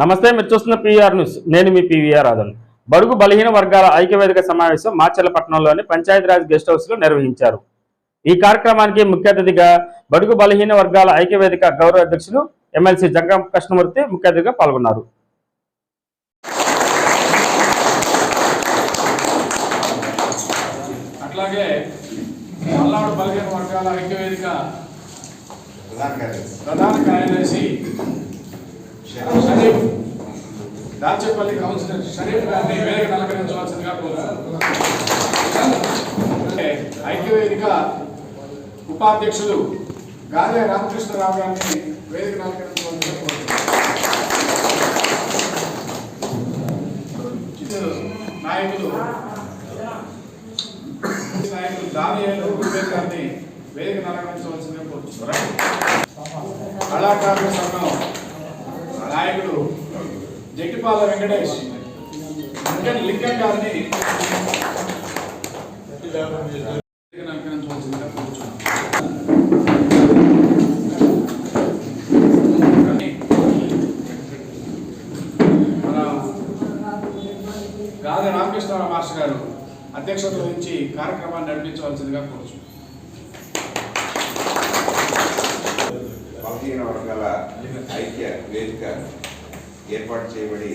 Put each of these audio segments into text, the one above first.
నమస్తే మీరు చూస్తున్న పీవీఆర్ న్యూస్. నేను మీ పీవీఆర్ ఆదన్ బడుగు బలహీన వర్గాల ఐక్యవేదిక సమావేశం మాచర్లపట్నంలోని పంచాయతీరాజ్ గెస్ట్ హౌస్లో నిర్వహించారు. ఈ కార్యక్రమానికి ముఖ్య అతిథిగా బడుగు బలహీన వర్గాల ఐక్యవేదిక గౌరవ అధ్యక్షులు ఎమ్మెల్సీ జంగం కృష్ణమూర్తి ముఖ్య అతిథిగా పాల్గొన్నారు. అట్లాగే బలహీన వర్గాల ఐక్యవేదిక ప్రధాన కార్యదర్శి షరీఫ్ దాచేపల్లి కౌన్సిలర్ షరీఫ్ గారిని వేదిక అలంకరించవలసిందిగా కోరుతున్నాను అలాగే ఐక్యవేదిక ఉపాధ్యక్షులు గాదే రామకృష్ణరావు గారిని వేదిక అలంకరించవలసిందిగా కోరుతున్నాను చిత్తూరు నాయకులు నాయకులు దానియాలు రూపేష్ గారిని వేదిక అలంకరించవలసిందిగా కోరుతున్నాను కళాకారుల సంఘం నాయకుడు జట్టిపాల వెంకటేష్ లింకన్ లింకన్ గారిని వేదికను మన గాది రామకృష్ణరావు మాస్టర్ గారు అధ్యక్షత వహించి కార్యక్రమాన్ని నడిపించవలసిందిగా కోరుచున్నాను బలహీన వర్గాల ఐక్య వేదిక ఏర్పాటు చేయబడి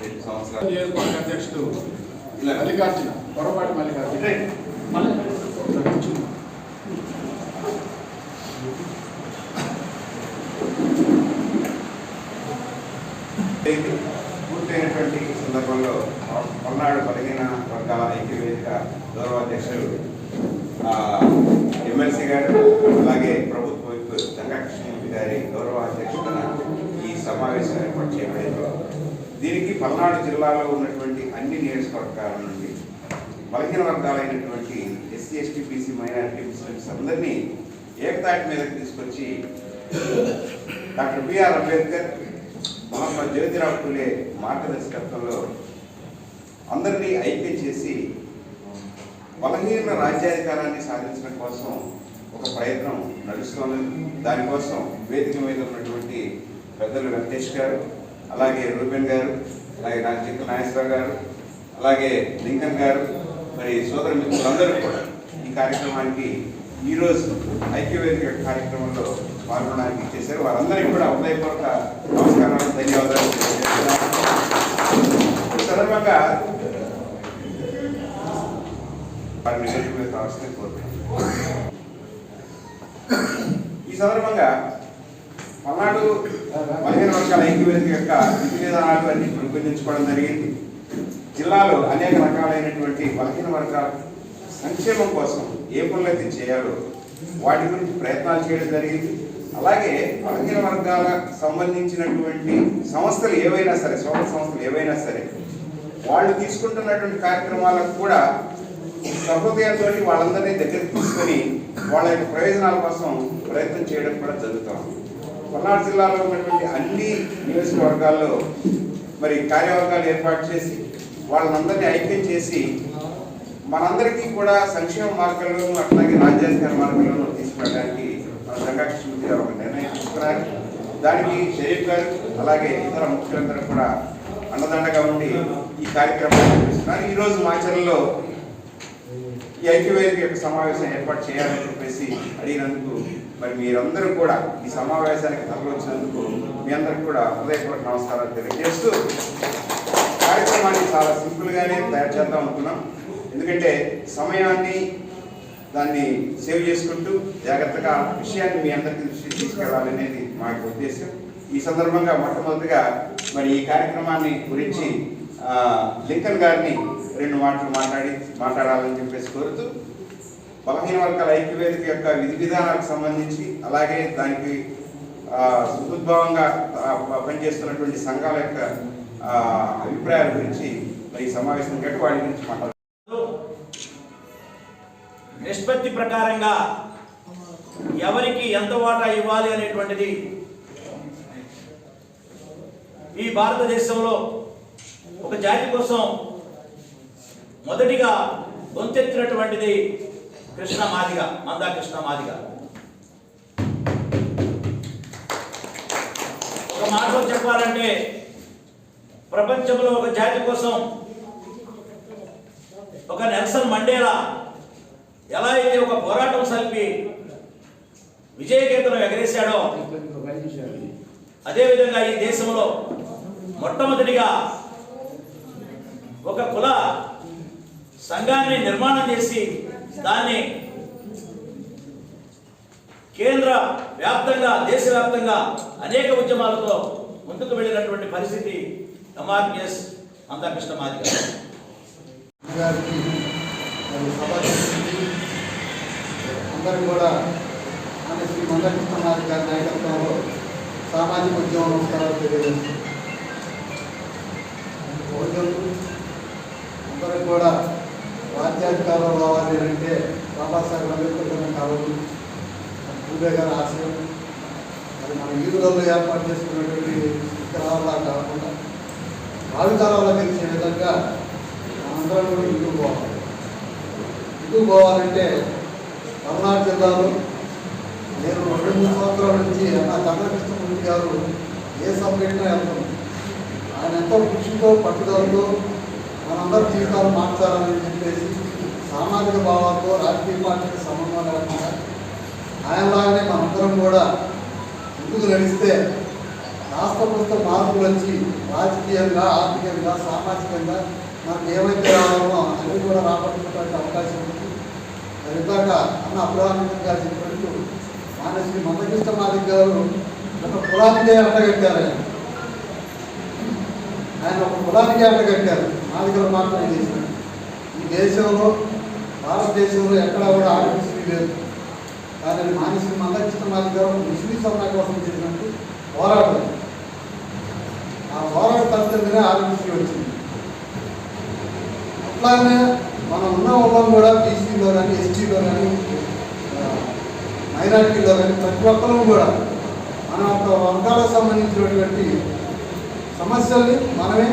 రెండు సంవత్సరాలు. అధ్యక్షుడు మల్లికార్జున పొరపాటు మల్లికార్జున ఇది పూర్తయినటువంటి సందర్భంలో పల్నాడు బలహీన వర్గాల ఐక్య వేదిక గౌరవ అధ్యక్షులు ఆ, ఎమ్మెల్సీ గారు అలాగే ప్రభుత్వ వైపు జంగా కృష్ణమూర్తి గారి గౌరవ అధ్యక్షతన ఈ సమావేశం ఏర్పాటు చేయబడింది దీనికి పల్నాడు జిల్లాలో ఉన్నటువంటి అన్ని నియోజకవర్గాల నుండి బలహీన వర్గాలైనటువంటి SC ST BC minority muslims అందరినీ ఏకతాటి మీదకి తీసుకొచ్చి doctor B R Ambedkar Mahatma Jyotirao Phule మార్గదర్శకత్వంలో అందరినీ ఐక్యం చేసి బలహీన రాజ్యాధికారాన్ని సాధించడం కోసం ఒక ప్రయత్నం నడుస్తోంది. దానికోసం వేదిక మీద ఉన్నటువంటి పెద్దలు వెంకటేష్ గారు అలాగే రూబెన్ గారు అలాగే నా చిక్క నాగేశ్వరరావు గారు అలాగే లింకన్ గారు మరి సోదర మిత్రులందరూ కూడా ఈ కార్యక్రమానికి ఈరోజు ఐక్యవేదిక కార్యక్రమంలో పాల్గొనడానికి చేశారు వారందరికీ కూడా ఉదయపూర్వక నమస్కారాలు ధన్యవాదాలు ఈ సందర్భంగా వారిని వేదిక కోరుతున్నాను ఈ సందర్భంగా పల్నాడు పదిహేను వర్గాల ఐక్యవేదిక యొక్క విధి విధానాలు అన్ని రూపొందించుకోవడం జరిగింది. జిల్లాలో అనేక రకాలైనటువంటి బలహీన వర్గాల సంక్షేమం కోసం ఏ పనులైతే చేయాలో వాటి గురించి ప్రయత్నాలు చేయడం జరిగింది. అలాగే బలహీన వర్గాలకు సంబంధించినటువంటి సంస్థలు ఏవైనా సరే స్వర సంస్థలు ఏవైనా సరే వాళ్ళు తీసుకుంటున్నటువంటి కార్యక్రమాలకు కూడా సహృదయంతో వాళ్ళందరినీ దగ్గరికి తీసుకొని వాళ్ళ యొక్క ప్రయోజనాల కోసం ప్రయత్నం చేయడం కూడా జరుగుతాం పల్నాడు జిల్లాలో ఉన్నటువంటి అన్ని నియోజకవర్గాల్లో మరి కార్యవర్గాలు ఏర్పాటు చేసి వాళ్ళందరినీ ఐక్యం చేసి మనందరికీ కూడా సంక్షేమ మార్గంలోనూ అట్లాగే రాజ్యాధికార మార్గంలోనూ తీసుకెళ్ళడానికి మన జగకృష్ణమూర్తి గారు ఒక నిర్ణయం తీసుకున్నారు. దానికి షరీఫ్ గారు అలాగే ఇతర ముఖ్యులందరూ కూడా అండదండగా ఉండి ఈ కార్యక్రమాన్ని నిర్వహిస్తున్నారు. ఈరోజు మాచర్లలో ఈ ఐక్యవేదిక యొక్క సమావేశం ఏర్పాటు చేయాలని చెప్పేసి అడిగినందుకు మరి మీరందరూ కూడా ఈ సమావేశానికి తరలించినందుకు మీ అందరికి కూడా హృదయపూర్వక నమస్కారాలు తెలియజేస్తూ కార్యక్రమాన్ని చాలా సింపుల్గానే తయారు చేద్దాం అనుకున్నాం. ఎందుకంటే సమయాన్ని దాన్ని సేవ్ చేసుకుంటూ జాగ్రత్తగా విషయాన్ని మీ అందరికీ దృష్టికి తీసుకెళ్ళాలనేది మా యొక్క ఉద్దేశం. ఈ సందర్భంగా మొట్టమొదటిగా మరి ఈ కార్యక్రమాన్ని గురించి లింకన్ గారిని రెండు మాటలు మాట్లాడి మాట్లాడాలని చెప్పేసి కోరుతూ బలహీన వర్గాల ఐక్యవేదిక యొక్క విధి విధానాలకు సంబంధించి అలాగే దానికి ఆ, పనిచేస్తున్నటువంటి సంఘాల యొక్క అభిప్రాయాల గురించి మరి ఈ సమావేశం గట్టి వాటి గురించి మాట్లాడుతున్నారు నిష్పత్తి ప్రకారంగా ఎవరికి ఎంత వాటా ఇవ్వాలి అనేటువంటిది ఈ భారతదేశంలో ఒక జాతి కోసం మొదటిగా గొంతెత్తినటువంటిది కృష్ణ మాదిగ మందా కృష్ణ మాదిగ. ఒక మాటలో చెప్పాలంటే ప్రపంచంలో ఒక జాతి కోసం ఒక నెల్సన్ మండేలా ఎలా అయితే ఒక పోరాటం సల్పి విజయకేతనం ఎగరేశాడో అదేవిధంగా ఈ దేశంలో మొట్టమొదటిగా ఒక కుల సంఘాన్ని నిర్మాణం చేసి దాన్ని కేంద్ర వ్యాప్తంగా దేశవ్యాప్తంగా అనేక ఉద్యమాలతో ముందుకు వెళ్ళినటువంటి పరిస్థితి ఎంఆర్పిఎస్ అంతకృష్ణ మాది అందరం కూడా ఆమె శ్రీ మందకృష్ణ మందకృష్ణనాథ్ గారి నాయకత్వంలో సామాజిక ఉద్యమ నమస్కారాలు తెలియజేస్తుంది అందరం కూడా రాజ్యాధికారం రావాలి అంటే బాబాసాహెబ్ అంబేద్కర్ గారిని కావాలి పూజే గారి ఆశయం. మరి మన ఈదులలో ఏర్పాటు చేసుకున్నటువంటి విగ్రహాలా కాకుండా భావితరాల్లో తెలిసే విధంగా మనందరం కూడా ఇంటికి పోవాలి. ఇంటికి పోవాలంటే పల్నాడు జిల్లాలో నేను రెండు మూడు సంవత్సరాల నుంచి అన్న కన్నకృష్ణమూర్తి గారు ఏ సబ్జెక్ట్గా వెళ్తాను ఆయన ఎంతో కృషితో పట్టుదలతో మనందరి జీవితాలు మార్చాలని చెప్పేసి సామాజిక భావాలతో రాజకీయ పార్టీకి సంబంధం లేకుండా ఆయనలాగానే మనందరం కూడా ముందుకు నడిస్తే రాష్ట్ర ప్రభుత్వ మార్పులు వచ్చి రాజకీయంగా ఆర్థికంగా సామాజికంగా మనకు ఏమైతే రావాలో అవి కూడా రాబట్టుకోవడానికి అవకాశం ఉంది. ఇందాక అన్న అబ్రాహ్మణ్ గారు చెప్పినట్టు మానశ్రీ మందకృష్ణ మాదిక గారు ఒక కులానికే అంటగట్టారు ఆయన. ఆయన ఒక కులానికే అంటగట్టారు మాదిగలు మాత్రమే చేసినాడు ఈ దేశంలో భారతదేశంలో ఎక్కడా కూడా ఆర్టిస్ట్రీ లేదు. దానిని మానసిక మందకృష్ణ మాది గారు ముస్లిం సభ కోసం చేసినట్టు పోరాటం. ఆ పోరాట ఫలితంగానే ఆర్టిస్ట్రీ వచ్చింది. అట్లానే మనం ఉన్న వాళ్ళం కూడా బీసీలో కానీ ఎస్టీలో కానీ మైనారిటీలో కానీ ప్రతి ఒక్కరూ కూడా మన యొక్క వర్గాలకు సంబంధించినటువంటి సమస్యల్ని మనమే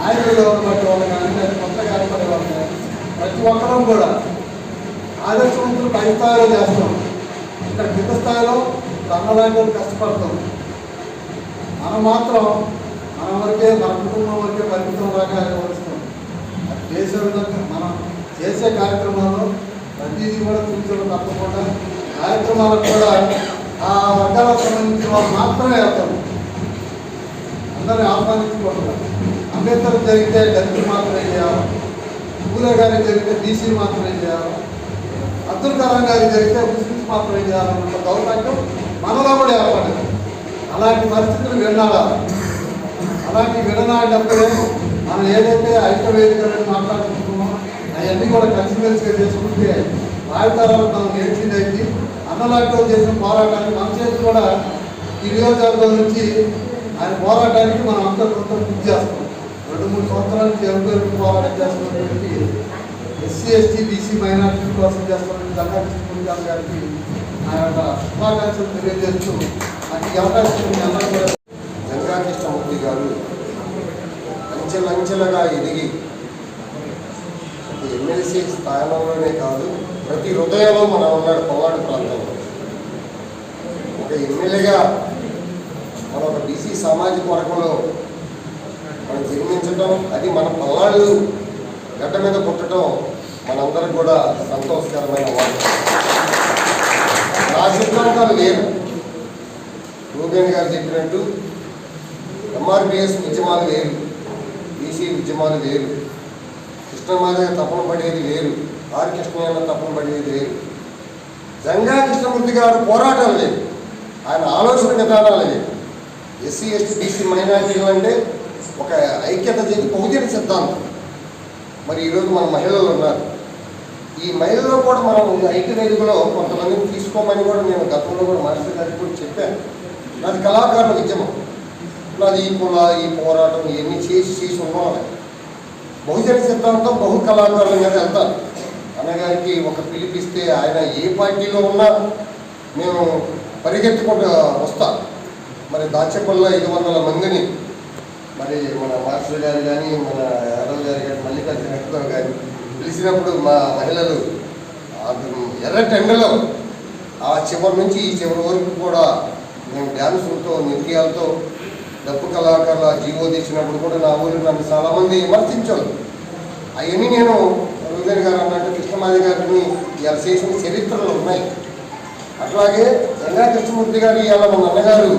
నాయకులు ఉన్నటువంటి వాళ్ళు కానీ లేదా కొత్తగా ఏర్పడే వాళ్ళు కానీ ప్రతి ఒక్కరూ కూడా ఆదర్శవంతులు పై స్థాయిలో చేస్తాం ఇక్కడ కింద స్థాయిలో తమలాంటి కష్టపడతాం మనం మాత్రం మన వరకే మన కుటుంబం వరకే పరిమితం లాగా వ్యవహరిస్తాం అది చేసే విధంగా మనం చేసే కార్యక్రమాల్లో ప్రతిదీ కూడా చూపించడం తప్పకుండా కార్యక్రమాలకు కూడా ఆ వర్గాలకు సంబంధించిన వాళ్ళు మాత్రమే వెళ్తాం అందరినీ ఆహ్వానించుకుంటున్నారు. అంబేద్కర్ జరిగితే దళితులు మాత్రమే చేయాలి. పూలే గారికి జరిగితే బీసీ మాత్రమే చేయాలి. అబ్దుల్ కలాం గారికి జరిగితే ముస్లిమ్స్ మాత్రమే చేయాలన్న దౌర్భాగ్యం మనలో కూడా ఏర్పడింది. అలాంటి పరిస్థితులు వినాడాలి అలాంటి విడనాడినప్పుడే మనం ఏదైతే ఐక్యవేదికలను మాట్లాడుకుంటున్నామో అవన్నీ కూడా కలిసిమెలిసిగా చేసుకుంటే భావితరాలకు మనం నేర్చిందైంది అయితే అన్నలాంటి చేసిన పోరాటాన్ని మన చేతి కూడా ఈ నియోజకవర్గం నుంచి ఆయన పోరాటానికి మనం అంతా కొంత కృషి చేస్తాం రెండు మూడు సంవత్సరాల నుంచి ఎవరి పోరాటం చేస్తున్నటువంటి ఎస్సీ ఎస్టీ బీసీ మైనార్టీ కోసం చేస్తున్నటువంటి గంగా కృష్ణ గారికి నా యొక్క శుభాకాంక్షలు తెలియజేస్తూ నాకు ఈ అవకాశం ఇచ్చిన అందరూ గంగాకృష్ణమూర్తి గారు అంచెలంచెలుగా ఎదిగి ఎమ్మెల్సీ స్థాయిలోనే కాదు ప్రతి హృదయంలో మనం ఉన్నాడు పల్నాడు ప్రాంతంలో. ఒక ఎమ్మెల్యేగా మన ఒక బీసీ సామాజిక వర్గంలో మనం జన్మించడం అది మన పల్నాడు గడ్డ మీద పుట్టడం మనందరం కూడా సంతోషకరమైన వార్త. నా లేరు వేరు గారు చెప్పినట్టు ఎంఆర్పిఎస్ ఉద్యమాలు వేరు బీసీ ఉద్యమాలు వేరు కృష్ణమాధవ తపన పడేది వేరు. ఆర్ కృష్ణయ్య తపన పడేది వేరు. జంగా కృష్ణమూర్తి గారు పోరాటాలు లేవు ఆయన ఆలోచన విధానాలు లేవు. ఎస్సీ ఎస్టీ బీసీ మైనార్టీలు అంటే ఒక ఐక్యత చేసి బహుజన సిద్ధాంతం మరి ఈరోజు మన మహిళలు ఉన్నారు. ఈ మహిళల్లో కూడా మనం ఐక్య వేదికలో కొంతమందిని తీసుకోమని కూడా నేను గతంలో కూడా మాస్టర్ గారికి కూడా చెప్పాను. నాది కళాకారుల ఉద్యమం. నాది ఈ కుల ఈ పోరాటం ఇవన్నీ చేసి చేసి ఉండాలి బహుజన సిద్ధాంతం బహు కళాకారులు మీద వెళ్తాను అన్నగారికి ఒక పిలిపిస్తే ఆయన ఏ పార్టీలో ఉన్నా మేము పరిగెత్తుకుంటూ వస్తాం. మరి దాచేపల్లిలో ఐదు వందల మందిని మరి మన మాస్టర్ గారు కానీ మన యాదవ్ గారు కానీ మల్లికార్జున ఖడ్గం గారు పిలిచినప్పుడు మా మహిళలు ఆ ఎర్ర టెండలో ఆ చివరి నుంచి ఈ చివరి వరకు కూడా మేము డ్యాన్సులతో నృత్యాలతో డప్పు కళాకారుల జీవో తెచ్చినప్పుడు కూడా నా ఊరు నన్ను చాలామంది విమర్శించారు. అవన్నీ నేను రవీంద్ర గారు అన్నట్టు కృష్ణమాది గారిని ఇలా చేసిన చరిత్రలు ఉన్నాయి. అట్లాగే జంగా కృష్ణమూర్తి గారు ఇవాళ మన అన్నగారు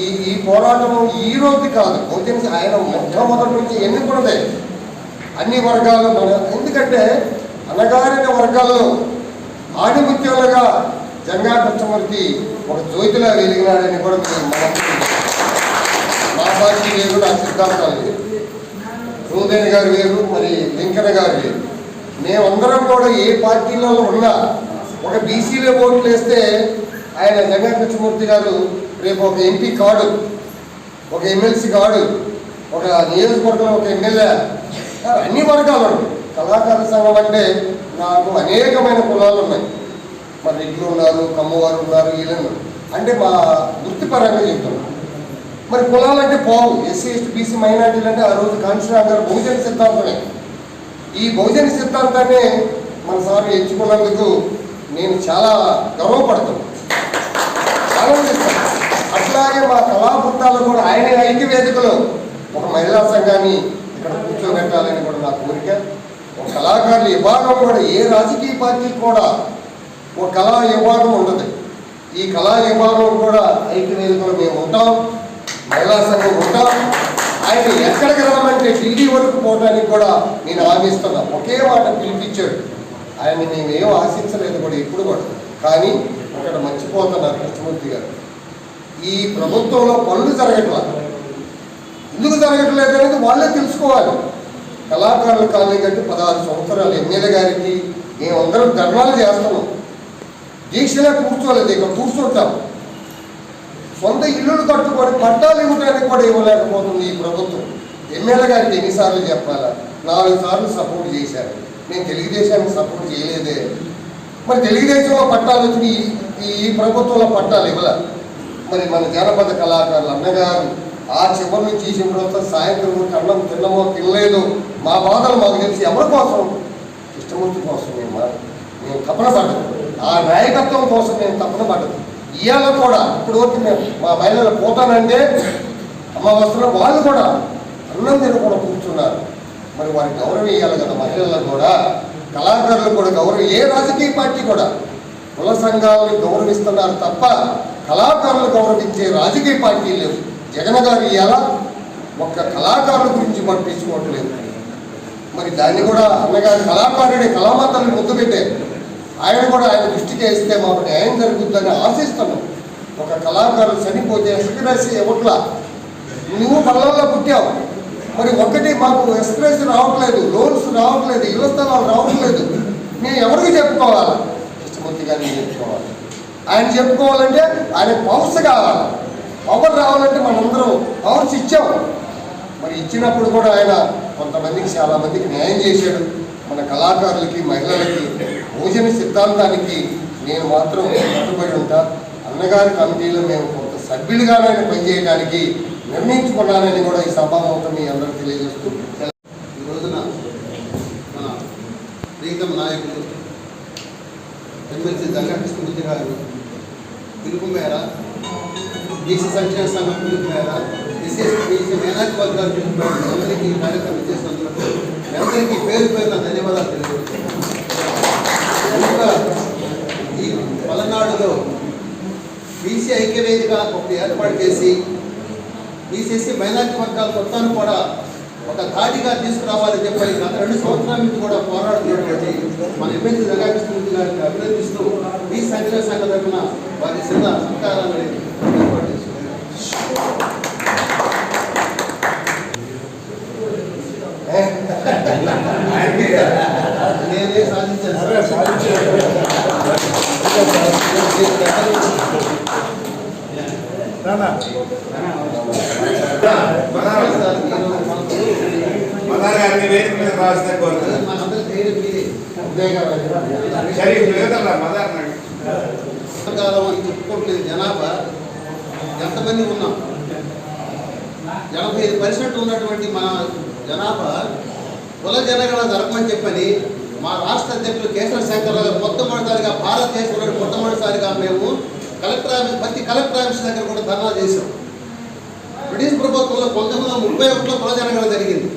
ఈ ఈ పోరాటం ఈ రోజు కాదు. బహుజన ఆయన మొట్టమొదటి నుంచి ఎన్నుకున్నదే అన్ని వర్గాలు మన ఎందుకంటే అనగారిన వర్గాల్లో ఆణిముత్యాలుగా జంగా కృష్ణమూర్తి ఒక జ్యోతిలా వెలిగినాడని కూడా మనం మా పార్టీ వేరు నా సిద్ధాంతాలు వేరు. రూదేన్ గారు వేరు మరి వెంకన్న గారు వేరు. మేమందరం కూడా ఏ పార్టీలలో ఉన్నా ఒక బీసీలో ఓట్లు వేస్తే ఆయన జగన్ కృష్ణమూర్తి గారు రేపు ఒక ఎంపీ కాడు ఒక ఎమ్మెల్సీ కాడు ఒక నియోజకవర్గంలో ఒక ఎమ్మెల్యే అన్ని వర్గాలు ఉన్నాయి. సంఘం అంటే నాకు అనేకమైన కులాలు ఉన్నాయి. మరి రెడ్లు ఉన్నారు కమ్మవారు ఉన్నారు వీళ్ళను అంటే మా వృత్తిపరంగా చెప్తున్నాను మరి కులాలంటే పోవు ఎస్సీ ఎస్టీ బీసీ మైనార్టీలు అంటే ఆ రోజు కాన్స్టిట్యూషన్ గారు బహుజన సిద్ధాంతమే. ఈ బహుజన సిద్ధాంతాన్ని మన సార్ ఎంచుకున్నందుకు నేను చాలా గర్వపడుతున్నాను ఆనందిస్తాం అట్లాగే మా కళా కూడా ఆయన ఐక్య వేదికలో ఒక మహిళా సంఘాన్ని ఇక్కడ కూర్చోబెట్టాలని కూడా నా కోరిక. ఒక కళాకారుల విభాగం కూడా ఏ రాజకీయ పార్టీ కూడా ఒక కళా విభాగం ఉండదు. ఈ కళా విభాగం కూడా ఐక్య వేదికలో మేము ఉంటాం మహిళా సంఘం ఉంటాం. ఆయన ఎక్కడికి రమ్మంటే ఢిల్లీ వరకు పోవడానికి కూడా నేను ఆశిస్తున్నా ఒకే మాట పిలిపించాడు. ఆయన మేమేం ఆశించలేదు కూడా ఎప్పుడు కూడా. కానీ అక్కడ మర్చిపోతున్నారు కృష్ణమూర్తి గారు. ఈ ప్రభుత్వంలో పనులు జరగట్లా. ఎందుకు జరగట్లేదు అనేది వాళ్ళే తెలుసుకోవాలి. కళాకారుల కాలనీ కంటే పదహారు సంవత్సరాలు ఎమ్మెల్యే గారికి మేమందరం ధర్నాలు చేస్తున్నాం. దీక్షలే కూర్చోలేదు ఇక్కడ కూర్చుంటాం. సొంత ఇల్లులు కట్టుకొని పట్టాలు ఇవ్వడానికి కూడా ఇవ్వలేకపోతుంది ఈ ప్రభుత్వం. ఎమ్మెల్యే గారికి ఎన్నిసార్లు చెప్పాలా? నాలుగు సార్లు సపోర్ట్ చేశారు. నేను తెలుగుదేశానికి సపోర్ట్ చేయలేదే. మరి తెలుగుదేశంలో పట్టాలు వచ్చి ఈ- ప్రభుత్వంలో పట్టాలు ఇవ్వలే. మరి మన జానపద కళాకారులు అన్నగారు ఆ చివరి నుంచి ఈ చివరి వస్తే సాయంత్రం వరకు అన్నం తిన్నమో తినలేదు. మా బాధలు మాకు తెలిసి ఎవరి కోసం? కృష్ణమూర్తి కోసం మేము మా- మేము తపన పడ్డదు. ఆ నాయకత్వం కోసం మేము తపన పడ్డదు. ఇవాళ కూడా ఇప్పుడు వరకు మేము మా మహిళలు పోతానంటే అమ్మ వాళ్ళు కూడా అన్నం తినకుండా కూర్చున్నారు. మరి వారికి గౌరవం ఇవ్వాలి కదా మహిళలకు కూడా. కళాకారులు కూడా గౌరవం ఏ రాజకీయ పార్టీ కూడా కుల సంఘాలను గౌరవిస్తున్నారు తప్ప కళాకారులు గౌరవించే రాజకీయ పార్టీ లేవు జగన్ గారు ఇవాళ ఒక్క కళాకారుల గురించి పట్టించుకోవట్లేదు. మరి దాన్ని కూడా అన్నగారు కళాకారుడి కళామాతల్ని ముద్దు పెట్టారు. ఆయన కూడా ఆయన దృష్టికి వేస్తే మాకు న్యాయం జరుగుతుందని ఆశిస్తున్నాం. ఒక కళాకారులు చనిపోతే ఎస్క్రేసి ఎవట్లా? నువ్వు పల్లెల్లో పుట్టావు. మరి ఒకటి మాకు ఎక్స్ప్రెస్ రావట్లేదు లోన్స్ రావట్లేదు ఇళ్ళ స్థలాలు రావట్లేదు. మేము ఎవరికి చెప్పుకోవాలి? కృష్ణమూర్తి గారిని చెప్పుకోవాలి. ఆయన చెప్పుకోవాలంటే ఆయన పవర్స్ కావాలి. పవర్ రావాలంటే మనందరం పవర్స్ ఇచ్చాం. మరి ఇచ్చినప్పుడు కూడా ఆయన కొంతమందికి చాలామందికి న్యాయం చేశాడు. మన కళాకారులకి మహిళలకి భోజన సిద్ధాంతానికి నేను మాత్రం కట్టుబడి ఉంటా. అన్నగారి కమిటీలో మేము కొంత సభ్యులుగానే పనిచేయడానికి నిర్ణయించుకున్నానని కూడా ఈ సభాముఖం మీ అందరూ తెలియజేస్తూ ఈ రోజున మన ప్రీతం నాయకులు ఎమ్మెల్సీ దంగా కృష్ణమూర్తి గారు పిలుపు మేర బీసీ సంక్షేమ సంఘం పిలుపు మేర ఎస్ఎస్ బీసీ మేనాక్ వర్గాల పిలుపు మేర అందరికీ ఈ కార్యక్రమం చేసినందుకు అందరికీ పేరు పేరున ధన్యవాదాలు తెలియజేస్తున్నాను. ఈ పలనాడులో బీసీ ఐక్యవేదిక ఒక ఏర్పాటు చేసి తీసేసి మైనార్టీ వర్గాల మొత్తాన్ని కూడా ఒక ధాటిగా తీసుకురావాలని చెప్పి గత రెండు సంవత్సరాల నుంచి కూడా పోరాడుతున్నటువంటి మన ఎమ్మెల్సీ జగాకృష్ణమూర్తి గారిని అభినందిస్తూ ఈ సంఘ సంఘ తరఫున వారి చిన్న సత్కారాన్ని ఏర్పాటు నేనే సాధించాను సార్. మదార్ గారిని వేదిక మీద రాస్తే షరీఫ్ లేదల్లా మదార్ కాలం అని చెప్పుకోవట్లేదు జనాభా ఎంతమంది ఉన్నాం ఎనభై ఐదు పర్సెంట్ ఉన్నటువంటి మన జనాభా కుల జనగణన జరపమని చెప్పని మా రాష్ట్ర అధ్యక్షులు కేశవ శంకర్ మొట్టమొదటిసారిగా భారతదేశంలో మొట్టమొదటిసారిగా మేము కలెక్టర్ ఆఫీస్ ప్రతి కలెక్టర్ ఆఫీస్ దగ్గర కూడా ధర్నా చేశాం. బ్రిటిష్ ప్రభుత్వంలో పంతొమ్మిది వందల ముప్పై ఒకటిలో పునర్జనగణ జరిగింది.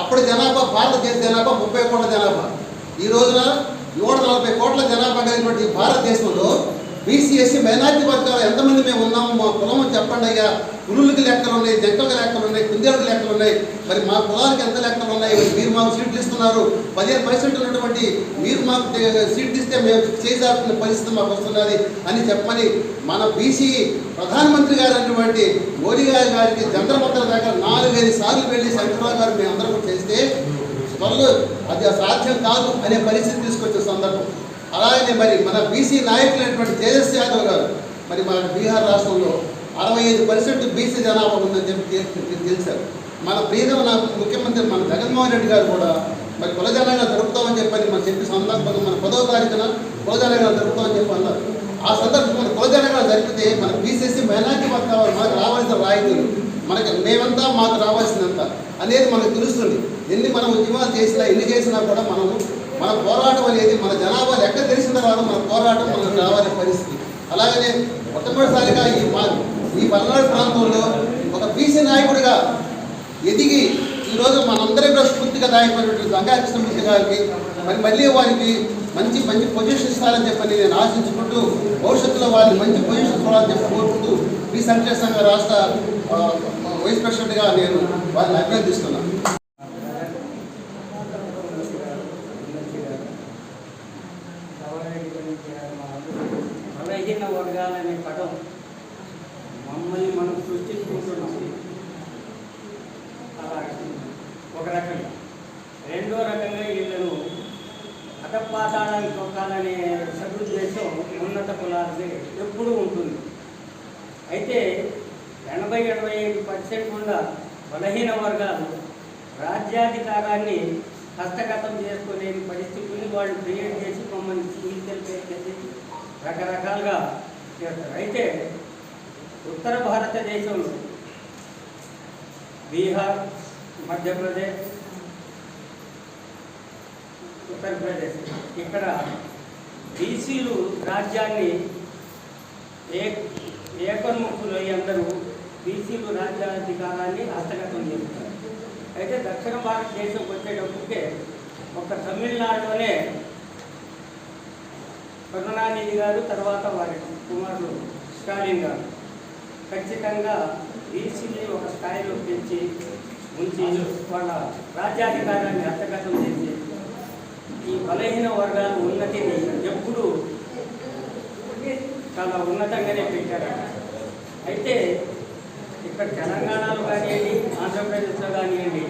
అప్పుడు జనాభా భారతదేశ జనాభా ముప్పై కోట్ల జనాభా. ఈ రోజున నూట నలభై కోట్ల జనాభా కలిగినటువంటి భారతదేశంలో భారతదేశంలో బీసీఎస్సీ మైనార్టీ వర్గాలు ఎంతమంది మేము ఉన్నాము మా కులం అని చెప్పండి అయ్యా. పులులకి లెక్కలు ఉన్నాయి జంకలకి లెక్కలు ఉన్నాయి కుందేళ్ళకి లెక్కలు ఉన్నాయి. మరి మా కులానికి ఎంత లెక్కలు ఉన్నాయి? మీరు మాకు సీట్లు ఇస్తున్నారు. పదిహేను పర్సెంట్ ఉన్నటువంటి మీరు మాకు సీట్లు ఇస్తే మేము చేయాల్సిన పరిస్థితి మాకు వస్తున్నది అని చెప్పని మన బీసీ ప్రధానమంత్రి గారు అటువంటి మోడీ గారి గారికి చంద్రపత్ర దగ్గర నాలుగైదు సార్లు వెళ్ళి శంకర్రావు గారు మేము అందరం చేస్తే త్వరలో అది సాధ్యం కాదు అనే పరిస్థితి తీసుకొచ్చే సందర్భం. అలాగనే మరి మన బీసీ నాయకులైనటువంటి తేజస్వి యాదవ్ గారు మరి మన బీహార్ రాష్ట్రంలో అరవై ఐదు పర్సెంట్ బీసీ జనాభా ఉందని చెప్పి తెలిసారు. మన ప్రియతమ నా ముఖ్యమంత్రి మన జగన్మోహన్ రెడ్డి గారు కూడా మరి కుల జరుపుతామని చెప్పని మనం చెప్పి సందర్భంగా మన పదవ తారీఖున కుల జనాంగా జరుపుతామని చెప్పి అన్నారు. ఆ సందర్భంగా మన కుల జరిపితే మన బీసీసీ మైనార్టీ వర్గాలు మనకు రావాల్సిన రాయితీలు మనకి మేమంతా మాకు రావాల్సిందంతా అనేది మనకు తెలుస్తుంది. ఎన్ని మనం ఉద్యమాలు చేసినా ఎన్ని చేసినా కూడా మనము మన పోరాటం అనేది మన జనాభా లెక్క తెలిసిన తర్వాత మన పోరాటం మనకు రావాలనే పరిస్థితి. అలాగనే మొట్టమొదటిసారిగా ఈ మా ఈ పల్నాడు ప్రాంతంలో ఒక బీసీ నాయకుడిగా ఎదిగి ఈరోజు మనందరి కూడా స్ఫూర్తిగా నాయకుడినటువంటి గంగా కృష్ణమూర్తి గారికి మరి మళ్ళీ వారికి మంచి మంచి పొజిషన్ ఇస్తారని చెప్పని నేను ఆశించుకుంటూ భవిష్యత్తులో వారిని మంచి పొజిషన్ చూడాలని చెప్పి కోరుకుంటూ బీ సంక్షేమ సంఘ రాష్ట్ర వైస్ ప్రెసిడెంట్గా నేను వారిని అభ్యర్థిస్తున్నాను బలహీన వర్గాలనే పదం మమ్మల్ని మనం సృష్టించుకుంటున్నాం అలా ఒక రకంగా రెండో రకంగా వీళ్ళను అధపాతాళానికి తొక్కాలనే సదుద్దేశం ఉన్నత కులాలది ఎప్పుడూ ఉంటుంది అయితే ఎనభై ఎనభై ఐదు పర్సెంట్ ఉన్న బలహీన వర్గాలు రాజ్యాధికారాన్ని హస్తగతం చేసుకోలేని పరిస్థితుల్ని వాళ్ళు క్రియేట్ చేసి మమ్మల్ని చీలికలు చేసి రకరకాలుగా చేస్తారు. అయితే ఉత్తర భారతదేశంలో బీహార్ మధ్యప్రదేశ్ ఉత్తరప్రదేశ్ ఇక్కడ బీసీలు రాజ్యాన్ని ఏ ఏకన్ముఖులు అందరూ బీసీలు రాజ్యాధికారాన్ని హస్తగతం చేస్తారు. అయితే దక్షిణ భారతదేశంకి వచ్చేటప్పటికే ఒక తమిళనాడులోనే కరుణానిధి గారు తర్వాత వారి కుమారుడు స్టాలిన్ గారు ఖచ్చితంగా బీసీని ఒక స్థాయిలో పెంచి ఉంచి వాళ్ళ రాజ్యాధికారాన్ని హస్తగతం చేసి ఈ బలహీన వర్గాల ఉన్నతిని ఎప్పుడూ చాలా ఉన్నతంగానే పెట్టారు అయితే ఇక్కడ తెలంగాణలో కానివ్వండి ఆంధ్రప్రదేశ్లో కానివ్వండి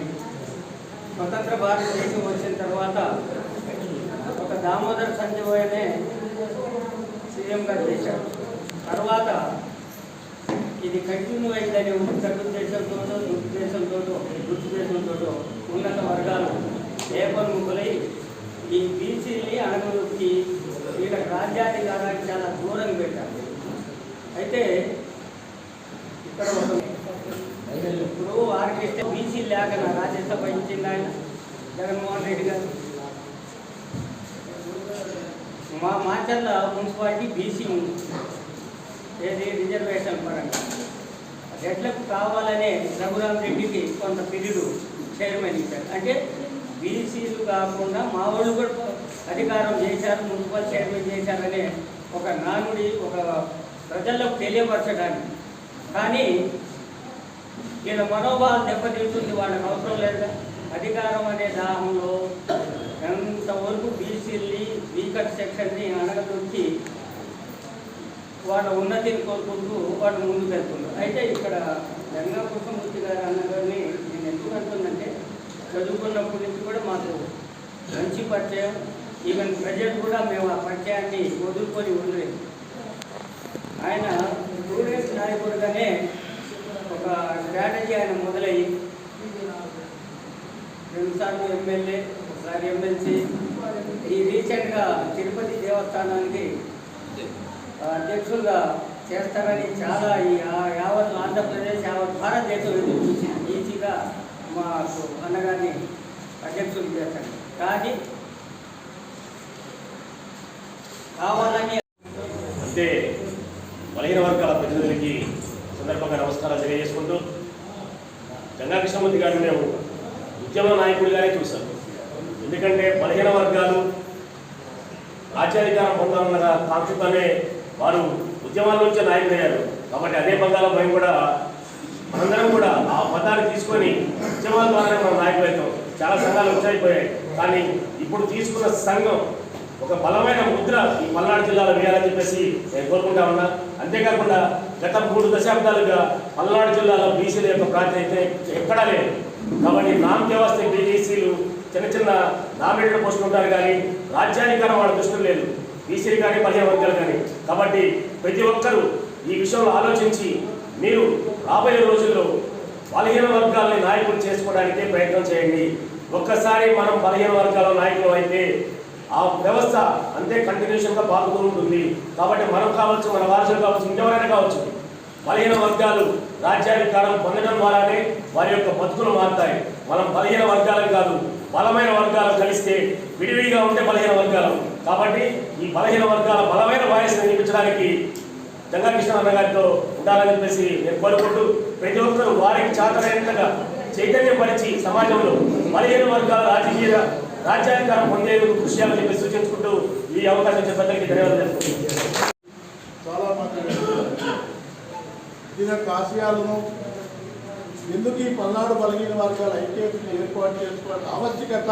స్వతంత్ర భారతదేశం వచ్చిన తర్వాత ఒక దామోదర్ సంజయ్ అనే గారు చేశారు. తర్వాత ఇది కంటిన్యూ అయిందని సదుద్దేశంతో దురుద్దేశంతో దురుద్దేశంతో ఉన్నత వర్గాలు ఏపన్ముఖులై ఈ బీసీని అణగదొక్కి వీళ్ళ రాజ్యాధికారానికి చాలా పెట్టాలి. అయితే ఇక్కడ ఇప్పుడు ఆర్కెస్ట్రా బీసీ లేక నా రాజ్యసభ ఇచ్చింది ఆయన జగన్మోహన్ రెడ్డి గారు. మా మాచర్ల మున్సిపాలిటీ బీసీ ఉంది. ఏది రిజర్వేషన్ పరంగా. రెడ్లకు కావాలనే రఘురామ్ రెడ్డికి కొంత పీరియడ్ చైర్మన్ ఇచ్చారు. అంటే బీసీలు కాకుండా మా వాళ్ళు కూడా అధికారం చేశారు మున్సిపల్ చైర్మన్ చేశారనే ఒక నానుడి ఒక ప్రజలకు తెలియపరచడానికి. కానీ ఈయన మనోభావం దెబ్బతింటుంది వాళ్ళకి అవసరం లేదు? అధికారం అనే దాహంలో ఎంతవరకు బీసీల్ని వీకట్ సెక్షన్ని అడగదొచ్చి వాళ్ళ ఉన్నతిని కోరుకుంటూ వాళ్ళు ముందుకు వెళ్తున్నారు. అయితే ఇక్కడ గంగా కృష్ణమూర్తి గారు అన్నగారిని నేను ఎందుకు అంటుందంటే చదువుకున్నప్పటి నుంచి కూడా మాకు మంచి పరిచయం ఈవెన్ ప్రజలు కూడా మేము ఆ పరిచయాన్ని వదులుకొని ఉండలేదు. ఆయన స్టూడెంట్స్ నాయకుడుగానే ఒక స్ట్రాటజీ ఆయన మొదలయ్యి రెండుసార్లు ఎమ్మెల్యే ఒకసారి ఎమ్మెల్సీ. ఈ రీసెంట్గా తిరుపతి దేవస్థానానికి అధ్యక్షులుగా చేస్తారని చాలా ఈ యావత్ ఆంధ్రప్రదేశ్ యావత్ భారతదేశం ఎదురు చూసింది ఈజీగా మాకు అన్నగారిని అధ్యక్షులు చేస్తారు కానీ కావాలని అంటే బలహీన వర్గాల ప్రతినిధులకి సందర్భంగా నమస్కారాలు తెలియజేసుకుంటూ గంగా కృష్ణమూర్తి గారిని మేము ఉద్యమ నాయకుడిగానే చూసాం ఎందుకంటే బలహీన వర్గాలు రాజ్యాధికారం పొందాలన్న కాంక్షతోనే వారు ఉద్యమాల నుంచే నాయకులయ్యారు. కాబట్టి అదే బంగాళ భయం కూడా మనందరం కూడా ఆ పదాన్ని తీసుకొని ఉద్యమాల ద్వారానే మనం నాయకులైతాం. చాలా సంఘాలు వచ్చాయిపోయాయి కానీ ఇప్పుడు తీసుకున్న సంఘం ఒక బలమైన ముద్ర ఈ పల్నాడు జిల్లాలో వేయాలని చెప్పేసి నేను కోరుకుంటా ఉన్నా. అంతేకాకుండా గత మూడు దశాబ్దాలుగా పల్నాడు జిల్లాలో బీసీల యొక్క ప్రాతినిధ్యం ఎక్కడా లేదు. కాబట్టి నామకే వ్యవస్థ బీసీలు చిన్న చిన్న నామినేటెడ్ పోస్టులు ఉంటారు కానీ రాజ్యాధికారం వాళ్ళ దృష్టి లేదు. బీసీలు కానీ పదిహేను వర్గాలు కానీ. కాబట్టి ప్రతి ఒక్కరూ ఈ విషయంలో ఆలోచించి మీరు రాబోయే రోజుల్లో బలహీన వర్గాలని నాయకులు చేసుకోవడానికే ప్రయత్నం చేయండి. ఒక్కసారి మనం బలహీన వర్గాల నాయకులు అయితే ఆ వ్యవస్థ అంతే కంటిన్యూషన్గా బాగుతూ ఉంటుంది. కాబట్టి మనం కావచ్చు మన వారసులు కావచ్చు ఇంకెవరైనా కావచ్చు బలహీన వర్గాలు రాజ్యాధికారం పొందడం ద్వారానే వారి యొక్క బతుకులు మారుతాయి. మనం బలహీన వర్గాలు కాదు బలమైన వర్గాలు కలిస్తే విడివిడిగా ఉంటే బలహీన వర్గాలు. కాబట్టి ఈ బలహీన వర్గాల బలమైన వాయిస్ని వినిపించడానికి గంగా కృష్ణ గారితో ఉండాలని చెప్పేసి నేను కోరుకుంటూ ప్రతి ఒక్కరూ వారికి చాతనైనంతగా చైతన్యపరిచి సమాజంలో బలహీన వర్గాల రాజకీయ రాజ్యాధికారం పొందేందుకు కృషి చేయాలని చెప్పి సూచించుకుంటూ ఈ అవకాశం ఇచ్చిన పెద్దలకి ధన్యవాదాలు చాలా మంది ఆశయాలను ఎందుకు ఈ పల్నాడు బలహీన వర్గాల ఐక్యతను ఏర్పాటు చేసుకోవాల్సిన ఆవశ్యకత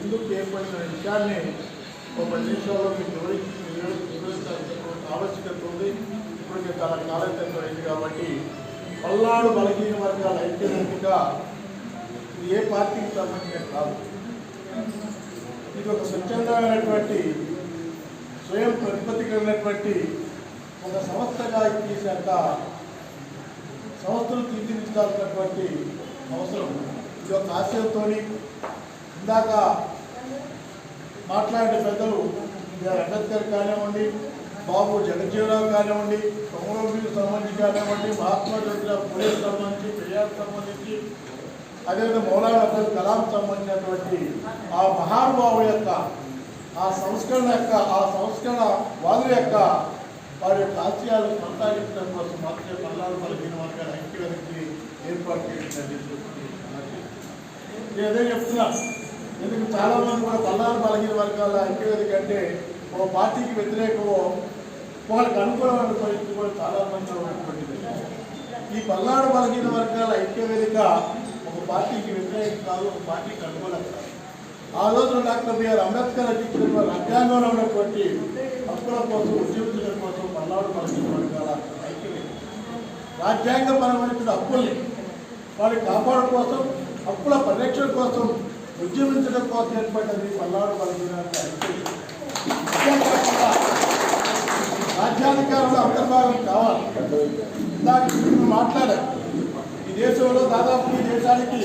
ఎందుకు ఏర్పడిన విషయాన్ని ఒక పది నిమిషాల్లో మీకు వివరించాల్సినటువంటి ఆవశ్యకత ఉంది. ఇప్పటికే చాలా కాలం అయింది కాబట్టి పల్నాడు బలహీన వర్గాల ఐక్యతగా ఏ పార్టీకి సంబంధించిన కాదు. ఇది ఒక స్వచ్ఛందమైనటువంటి స్వయం ప్రతిపత్తి కలిగినటువంటి ఒక సంస్థగా తీశాక సంస్థలు తీర్చిదిద్దాల్సినటువంటి అవసరం ఇది ఒక ఆశయంతో ఇందాక మాట్లాడే పెద్దలు అంబేద్కర్ కానివ్వండి బాబు జగజ్జీవరావు కానివ్వండి కొమరోబీకి సంబంధించి కానివ్వండి మహాత్మా జ్యోతిరావు పూలేకి సంబంధించి పెరియార్ సంబంధించి అదేవిధంగా మౌలానా అబ్దుల్ కలాం సంబంధించినటువంటి ఆ మహానుభావు యొక్క ఆ సంస్కరణ యొక్క ఆ సంస్కరణ వాదుల యొక్క వారి యొక్క ఆశయాలు కొనసాగించడం కోసం మాత్రమే పల్నాడు బలహీన వర్గాల ఐక్యవేదికకి ఏర్పాటు చేసిందని జరిగింది నేను అదే చెప్తున్నా. ఎందుకు చాలా మంది కూడా పల్నాడు బలహీన వర్గాల ఐక్యవేదిక అంటే ఒక పార్టీకి వ్యతిరేకమో వాళ్ళకి అనుకూలమైన పరిస్థితి కూడా చాలా మంది ఉన్నటువంటిది ఈ పల్నాడు బలహీన వర్గాల ఐక్య వేదిక పార్టీకి వ్యతిరేకం కాదు ఒక పార్టీకి అనుకూలం కాదు ఆ రోజున డాక్టర్ బిఆర్ అంబేద్కర్ రచించిన రాజ్యాంగంలో ఉన్నటువంటి హక్కుల కోసం ఉద్యోగుల కోసం పల్నాడు బలహీన వర్గాల ఐక్యవేదిక రాజ్యాంగపరమైనటువంటి హక్కుల్ని వారి కాపాడడం కోసం హక్కుల పరిరక్షణ కోసం ఉద్యమించడం కోసం ఏర్పడ్డది పల్నాడు పరిస్థితి రాజ్యాధికారంలో అంతర్భాగం కావాలి. ఇందాక మీరు మాట్లాడారు దేశంలో దాదాపు ఈ దేశానికి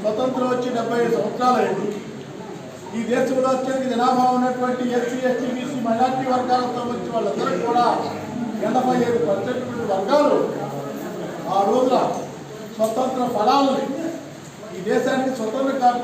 స్వతంత్రం వచ్చి డెబ్బై ఐదు సంవత్సరాలు ఈ దేశంలో వచ్చేందుకు జనాభా ఉన్నటువంటి ఎస్సీ ఎస్టీ బీసీ మైనార్టీ వర్గాలతో వచ్చి వాళ్ళందరూ కూడా ఎనభై ఐదు పర్సెంట్ వర్గాలు ఆ రోజున స్వతంత్ర ఫలాలని ఈ దేశానికి స్వతంత్ర కాదు